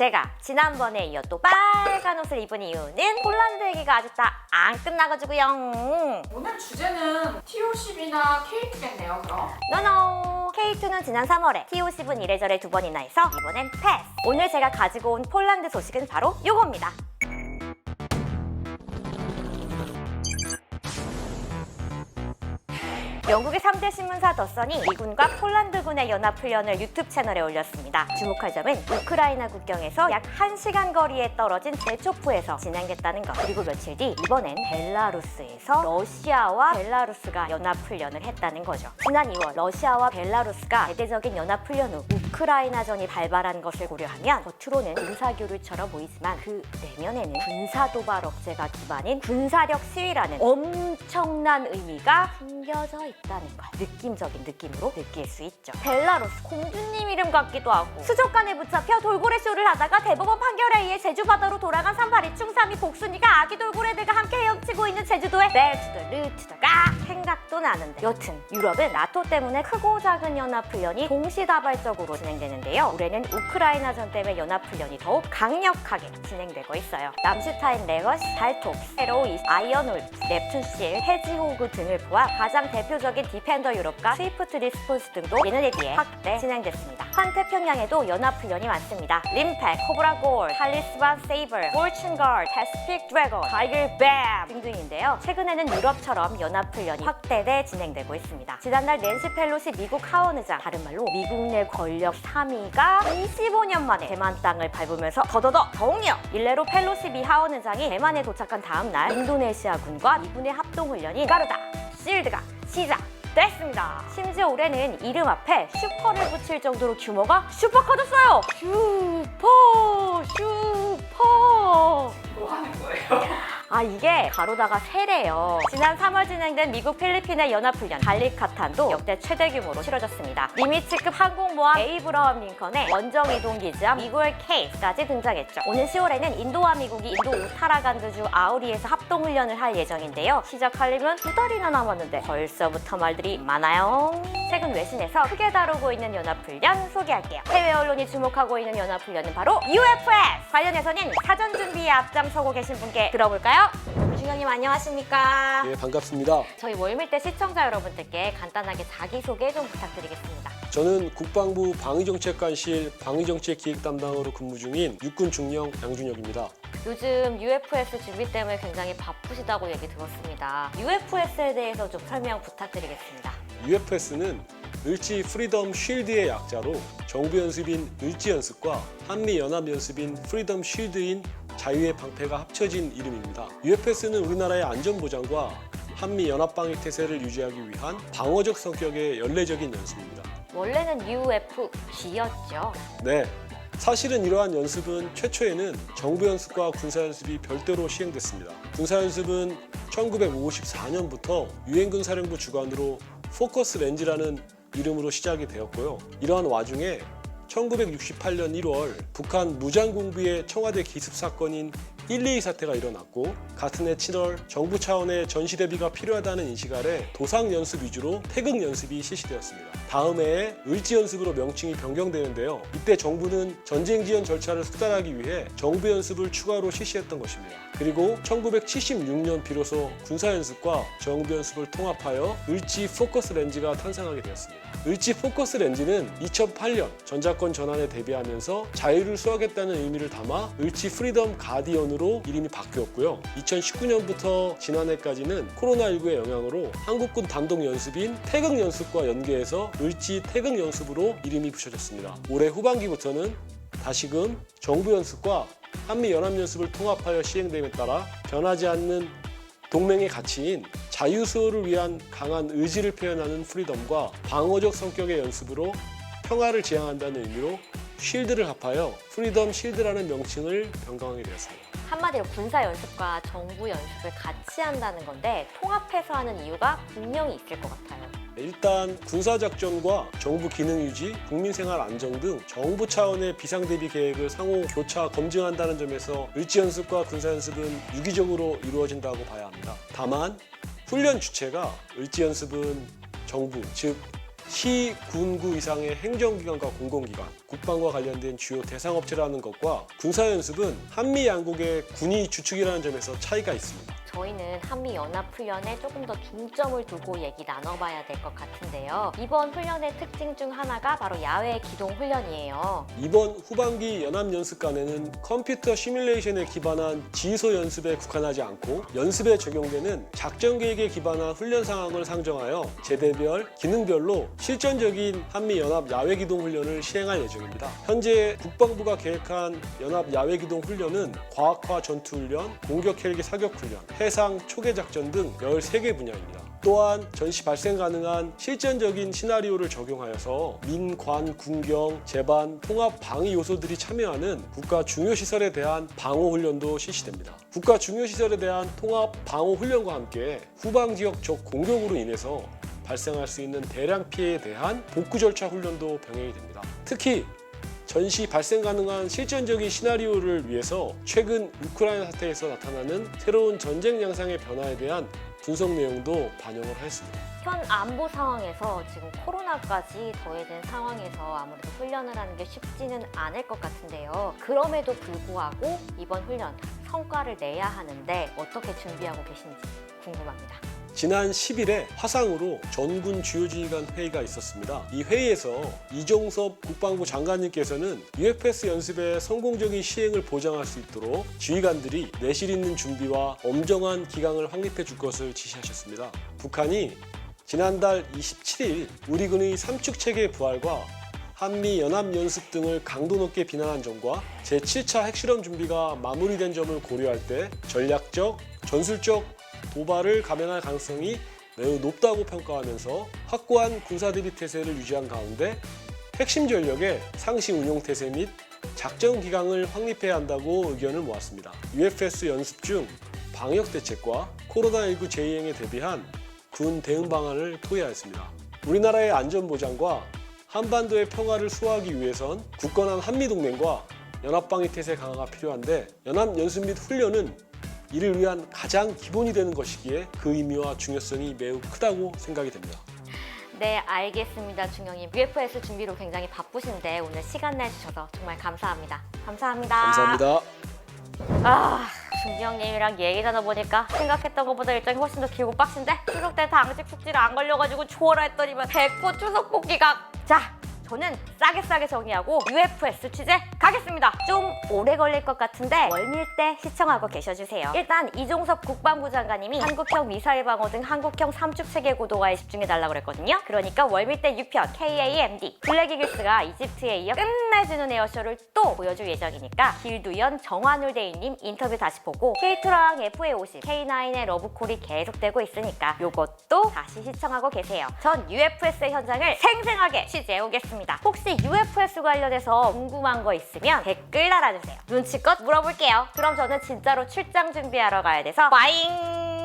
제가 지난번에 이어 또 빨간 옷을 입은 이유는 폴란드 얘기가 아직 다 안 끝나가지고요. 오늘 주제는 TOCB나 K2겠네요, 그럼. 노노! K2는 지난 3월에, TO10은 이래저래 두 번이나 해서 이번엔 패스! 오늘 제가 가지고 온 폴란드 소식은 바로 요겁니다. 영국의 3대 신문사 더선이 미군과 폴란드군의 연합훈련을 유튜브 채널에 올렸습니다. 주목할 점은 우크라이나 국경에서 약 1시간 거리에 떨어진 제초프에서 진행됐다는 것. 그리고 며칠 뒤 이번엔 벨라루스에서 러시아와 벨라루스가 연합훈련을 했다는 거죠. 지난 2월 러시아와 벨라루스가 대대적인 연합훈련 후 우크라이나전이 발발한 것을 고려하면 겉으로는 군사교류처럼 보이지만 그 내면에는 군사도발 억제가 기반인 군사력 시위라는 엄청난 의미가 숨겨져 있다 는 걸 느낌적인 느낌으로 느낄 수 있죠. 벨라루스 공주님 이름 같기도 하고 수족관에 붙잡혀 돌고래 쇼를 하다가 대법원 판결에 의해 제주 바다로 돌아간 38이 충삼이 복순이가 아기 돌고래들과 함께 헤엄치고 있는 제주도의 벨투더 루트더가 생각도 나는데 여튼 유럽은 나토 때문에 크고 작은 연합훈련이 동시다발적으로 진행되는데요. 올해는 우크라이나 전 때문에 연합훈련이 더욱 강력하게 진행되고 있어요. 남슈타인 레거스, 발톱스, 헤로이스, 아이언울프, 넵툰실, 해지호그 등을 포함 가장 대표적인 디펜더 유럽과 스위프트 리스폰스 등도 얘네에 비해 확대 진행됐습니다. 환태평양에도 연합훈련이 많습니다. 림팩, 코브라 골, 탈리스반 세이버, 몰춘걸, 테스픽 드래곤, 타이거 뱀 등등인데요. 최근에는 유럽처럼 연합훈련이 확대돼 진행되고 있습니다. 지난달 낸시 펠로시 미국 하원 의장, 다른 말로 미국 내 권력 3위가 25년 만에 대만 땅을 밟으면서 더더더 더욱요. 일례로 펠로시 미 하원 의장이 대만에 도착한 다음 날 인도네시아군과 미군의 합동훈련인 가르다, 실드가 시작 됐습니다. 심지어 올해는 이름 앞에 슈퍼를 붙일 정도로 규모가 슈퍼 커졌어요. 슈퍼 슈퍼 뭐 하는 거예요? 아 이게 가로다가 세래요. 지난 3월 진행된 미국 필리핀의 연합훈련 발리카탄도 역대 최대 규모로 치러졌습니다. 니미츠급 항공모함 에이브러함 링컨의 원정 이동 기지함 미굴 케이스까지 등장했죠. 오는 10월에는 인도와 미국이 인도 우타라간드주 아우리에서 합동훈련을 할 예정인데요. 시작하려면 두 달이나 남았는데 벌써부터 말들이 많아요. 최근 외신에서 크게 다루고 있는 연합훈련 소개할게요. 해외 언론이 주목하고 있는 연합훈련은 바로 UFS! 관련해서는 사전 준비에 앞장서고 계신 분께 들어볼까요? 준영님 안녕하십니까? 예, 반갑습니다. 저희 월밀대 시청자 여러분들께 간단하게 자기소개 좀 부탁드리겠습니다. 저는 국방부 방위정책관실 방위정책기획 담당으로 근무 중인 육군 중령 양준혁입니다. 요즘 UFS 준비 때문에 굉장히 바쁘시다고 얘기 들었습니다. UFS에 대해서 좀 설명 부탁드리겠습니다. UFS는 을지 프리덤 쉴드의 약자로 정부 연습인 을지 연습과 한미 연합 연습인 프리덤 쉴드인 자유의 방패가 합쳐진 이름입니다. UFS는 우리나라의 안전 보장과 한미 연합 방위 태세를 유지하기 위한 방어적 성격의 연례적인 연습입니다. 원래는 UFG였죠. 네. 사실은 이러한 연습은 최초에는 정부 연습과 군사 연습이 별도로 시행됐습니다. 군사 연습은 1954년부터 유엔군 사령부 주관으로 포커스 렌즈라는 이름으로 시작이 되었고요. 이러한 와중에 1968년 1월 북한 무장공비의 청와대 기습 사건인 122 사태가 일어났고 같은 해 7월 정부 차원의 전시 대비가 필요하다는 인식 아래 도상 연습 위주로 태극 연습이 실시되었습니다. 다음 해에 을지 연습으로 명칭이 변경되는데요. 이때 정부는 전쟁 지원 절차를 수달하기 위해 정부 연습을 추가로 실시했던 것입니다. 그리고 1976년 비로소 군사 연습과 정부 연습을 통합하여 을지 포커스 렌즈가 탄생하게 되었습니다. 을지 포커스 렌즈는 2008년 전자권 전환에 대비하면서 자유를 수호하겠다는 의미를 담아 을지 프리덤 가디언으로 이름이 바뀌었고요. 2019년부터 지난해까지는 코로나19의 영향으로 한국군 단독 연습인 태극 연습과 연계해서 을지 태극 연습으로 이름이 붙여졌습니다. 올해 후반기부터는 다시금 정부 연습과 한미 연합 연습을 통합하여 시행됨에 따라 변하지 않는 동맹의 가치인 자유수호를 위한 강한 의지를 표현하는 프리덤과 방어적 성격의 연습으로 평화를 지향한다는 의미로 쉴드를 합하여 프리덤 쉴드라는 명칭을 변경하게 되었습니다. 한마디로 군사 연습과 정부 연습을 같이 한다는 건데 통합해서 하는 이유가 분명히 있을 것 같아요. 일단 군사작전과 정부 기능 유지, 국민 생활 안정 등 정부 차원의 비상대비 계획을 상호 교차 검증한다는 점에서 을지연습과 군사연습은 유기적으로 이루어진다고 봐야 합니다. 다만 훈련 주체가 을지연습은 정부, 즉 시, 군 구 이상의 행정기관과 공공기관, 국방과 관련된 주요 대상업체라는 것과 군사연습은 한미 양국의 군이 주축이라는 점에서 차이가 있습니다. 저희는 한미 연합 훈련에 조금 더 중점을 두고 얘기 나눠봐야 될 것 같은데요. 이번 훈련의 특징 중 하나가 바로 야외 기동 훈련이에요. 이번 후반기 연합연습관에는 컴퓨터 시뮬레이션에 기반한 지휘소 연습에 국한하지 않고 연습에 적용되는 작전 계획에 기반한 훈련 상황을 상정하여 제대별, 기능별로 실전적인 한미 연합 야외 기동 훈련을 시행할 예정입니다. 현재 국방부가 계획한 연합 야외 기동 훈련은 과학화 전투 훈련, 공격 헬기 사격 훈련, 해상 초계 작전 등 13개 분야입니다. 또한 전시 발생 가능한 실전적인 시나리오를 적용하여서 민 관, 군경, 재반, 통합 방위 요소들이 참여하는 국가 중요 시설에 대한 방호 훈련도 실시됩니다. 국가 중요 시설에 대한 통합 방호 훈련과 함께 후방 지역 적 공격으로 인해서 발생할 수 있는 대량 피해에 대한 복구 절차 훈련도 병행이 됩니다. 특히 전시 발생 가능한 실전적인 시나리오를 위해서 최근 우크라이나 사태에서 나타나는 새로운 전쟁 양상의 변화에 대한 분석 내용도 반영을 하였습니다. 현 안보 상황에서 지금 코로나까지 더해진 상황에서 아무래도 훈련을 하는 게 쉽지는 않을 것 같은데요. 그럼에도 불구하고 이번 훈련 성과를 내야 하는데 어떻게 준비하고 계신지 궁금합니다. 지난 10일에 화상으로 전군 주요 지휘관 회의가 있었습니다. 이 회의에서 이종섭 국방부 장관님께서는 UFS 연습의 성공적인 시행을 보장할 수 있도록 지휘관들이 내실 있는 준비와 엄정한 기강을 확립해 줄 것을 지시하셨습니다. 북한이 지난달 27일 우리 군의 삼축 체계 부활과 한미 연합 연습 등을 강도 높게 비난한 점과 제7차 핵실험 준비가 마무리된 점을 고려할 때 전략적, 전술적 도발을 감행할 가능성이 매우 높다고 평가하면서 확고한 군사 대비 태세를 유지한 가운데 핵심 전력의 상시 운용 태세 및 작전 기강을 확립해야 한다고 의견을 모았습니다. UFS 연습 중 방역 대책과 코로나19 재유행에 대비한 군 대응 방안을 토의하였습니다. 우리나라의 안전 보장과 한반도의 평화를 수호하기 위해선 굳건한 한미 동맹과 연합 방위 태세 강화가 필요한데 연합 연습 및 훈련은 이를 위한 가장 기본이 되는 것이기에 그 의미와 중요성이 매우 크다고 생각이 됩니다. 네, 알겠습니다, 중영님. UFS 준비로 굉장히 바쁘신데 오늘 시간 내주셔서 정말 감사합니다. 감사합니다. 감사합니다. 아, 중영님이랑 얘기 나눠보니까 생각했던 것보다 일정이 훨씬 더 길고 빡신데 추석 때 당직 숙지를 안 걸려가지고 추월라 했더니만 백호 추석 복귀가 자. 저는 싸게 싸게 정리하고 UFS 취재 가겠습니다. 좀 오래 걸릴 것 같은데 월밀 때 시청하고 계셔주세요. 일단 이종섭 국방부 장관님이 한국형 미사일 방어 등 한국형 삼축 체계 고도화에 집중해달라고 그랬거든요. 그러니까 월밀 때 유편 KAMD 블랙 이글스가 이집트에 이어 끝 내주는 에어쇼를 또 보여줄 예정이니까 길두연 정환울 대위님 인터뷰 다시 보고 K2랑 FA50, K9의 러브콜이 계속되고 있으니까 요것도 다시 시청하고 계세요. 전 UFS 현장을 생생하게 취재해 오겠습니다. 혹시 UFS 관련해서 궁금한 거 있으면 댓글 달아주세요. 눈치껏 물어볼게요. 그럼 저는 진짜로 출장 준비하러 가야 돼서 빠잉!